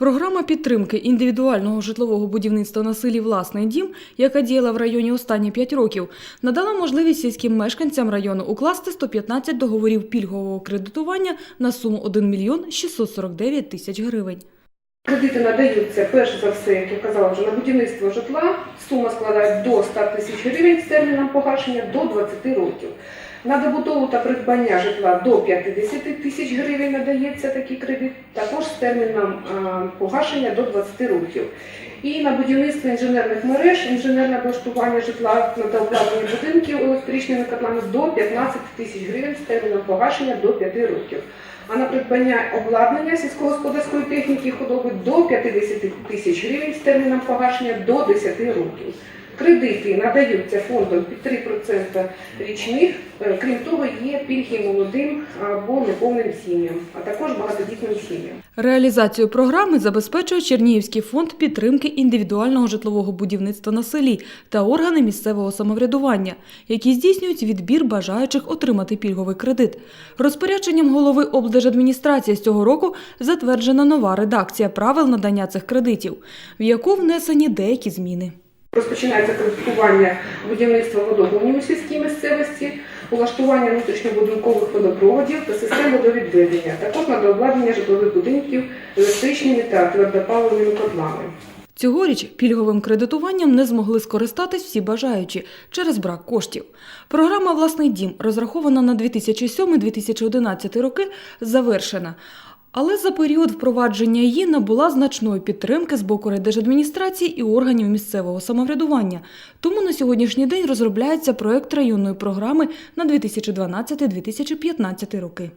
Програма підтримки індивідуального житлового будівництва на селі Власний дім, яка діяла в районі останні 5 років, надала можливість сільським мешканцям району укласти 115 договорів пільгового кредитування на суму 1 мільйон 649 тисяч гривень. Кредити надаються перш за все, як я казала вже на будівництво житла. Сума складає до 100 тисяч гривень з терміном погашення до 20 років. На добудову та придбання житла до 50 тисяч гривень надається такий кредит, також з терміном погашення до 20 років. І на будівництво інженерних мереж, інженерне облаштування житла на дообладнання будинків електричними котлами до 15 тисяч гривень з терміном погашення до 5 років. А на придбання обладнання сільськогосподарської техніки і худоби до 50 тисяч гривень з терміном погашення до 10 років. Кредити надаються фондом під 3% річних. Е, Крім того, є пільги молодим або неповним сім'ям, а також багатодітним сім'ям. Реалізацію програми забезпечує Чернігівський фонд підтримки індивідуального житлового будівництва на селі та органи місцевого самоврядування, які здійснюють відбір бажаючих отримати пільговий кредит. Розпорядженням голови облдержадміністрації з цього року затверджена нова редакція правил надання цих кредитів, в яку внесені деякі зміни. Розпочинається кредитування будівництва водогонів у сільській місцевості, улаштування внутрішньобудинкових водопроводів та систем водовідведення, також на дообладнання житлових будинків електричними та твердопаливними котлами. Цьогоріч пільговим кредитуванням не змогли скористатись всі бажаючі через брак коштів. Програма Власний дім, розрахована на 2007-2011 роки, завершена. Але за період впровадження її набула значної підтримки з боку райдержадміністрації і органів місцевого самоврядування. Тому на сьогоднішній день розробляється проект районної програми на 2012-2015 роки.